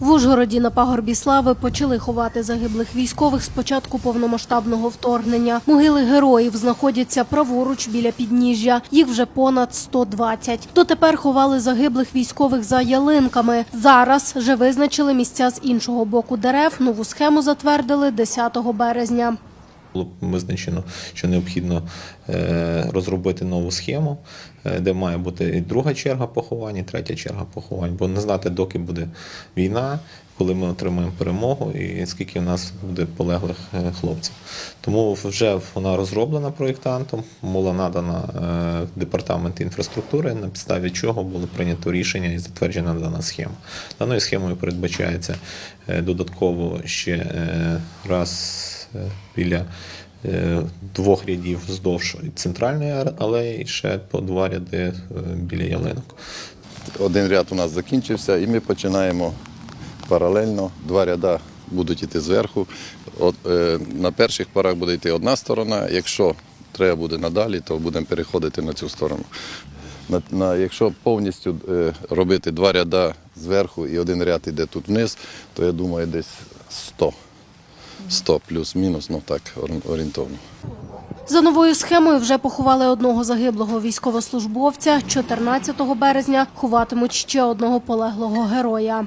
В Ужгороді на пагорбі слави почали ховати загиблих військових з початку повномасштабного вторгнення. Могили героїв знаходяться праворуч біля підніжжя. Їх вже понад 120. Дотепер ховали загиблих військових за ялинками. Зараз вже визначили місця з іншого боку дерев. Нову схему затвердили 10 березня. Було визначено, що необхідно е, розробити нову схему, е, де має бути і друга черга поховань, і третя черга поховань, бо не знати, доки буде війна, коли ми отримаємо перемогу і скільки в нас буде полеглих е, хлопців. Тому вже вона розроблена проєктантом, була надана департамент інфраструктури, на підставі чого було прийнято рішення і затверджена дана схема. Даною схемою передбачається додатково ще раз біля е, двох рядів вздовж центральної алеї, і ще по два ряди е, біля ялинок. Один ряд у нас закінчився, і ми починаємо паралельно. Два ряда будуть йти зверху. От, е, на перших порах буде йти одна сторона. Якщо треба буде надалі, то будемо переходити на цю сторону. На, на, якщо повністю е, робити два ряда зверху і один ряд йде тут вниз, то я думаю, десь 100. 100 плюс-мінус, ну так, орієнтовно. За новою схемою вже поховали одного загиблого військовослужбовця. 14 березня ховатимуть ще одного полеглого героя.